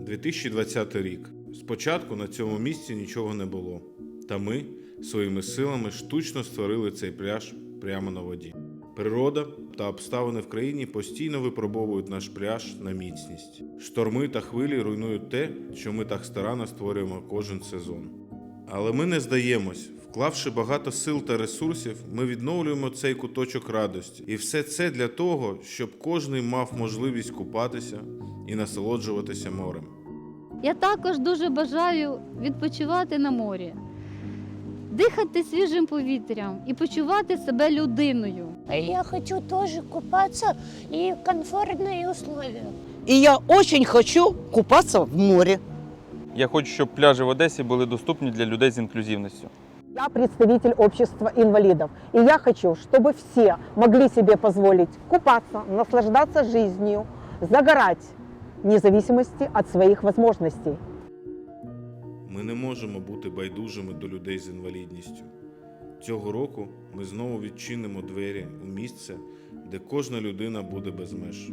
2020 рік. Спочатку на цьому місці нічого не було. Та ми своїми силами штучно створили цей пляж прямо на воді. Природа та обставини в країні постійно випробовують наш пляж на міцність. Шторми та хвилі руйнують те, що ми так старанно створюємо кожен сезон. Але ми не здаємось. Вклавши багато сил та ресурсів, ми відновлюємо цей куточок радості. І все це для того, щоб кожний мав можливість купатися і насолоджуватися морем. Я також дуже бажаю відпочивати на морі, дихати свіжим повітрям і почувати себе людиною. Я хочу тоже купаться и комфортные условия. И я очень хочу купаться в море. Я хочу, щоб пляжі в Одесі були доступні для людей з інклюзивністю. Я представитель общества инвалидов, и я хочу, чтобы все могли себе позволить купаться, наслаждаться жизнью, загорать, вне зависимости от своих возможностей. Ми не можемо бути байдужими до людей з інвалідністю. Цього року ми знову відчинимо двері у місце, де кожна людина буде без меж.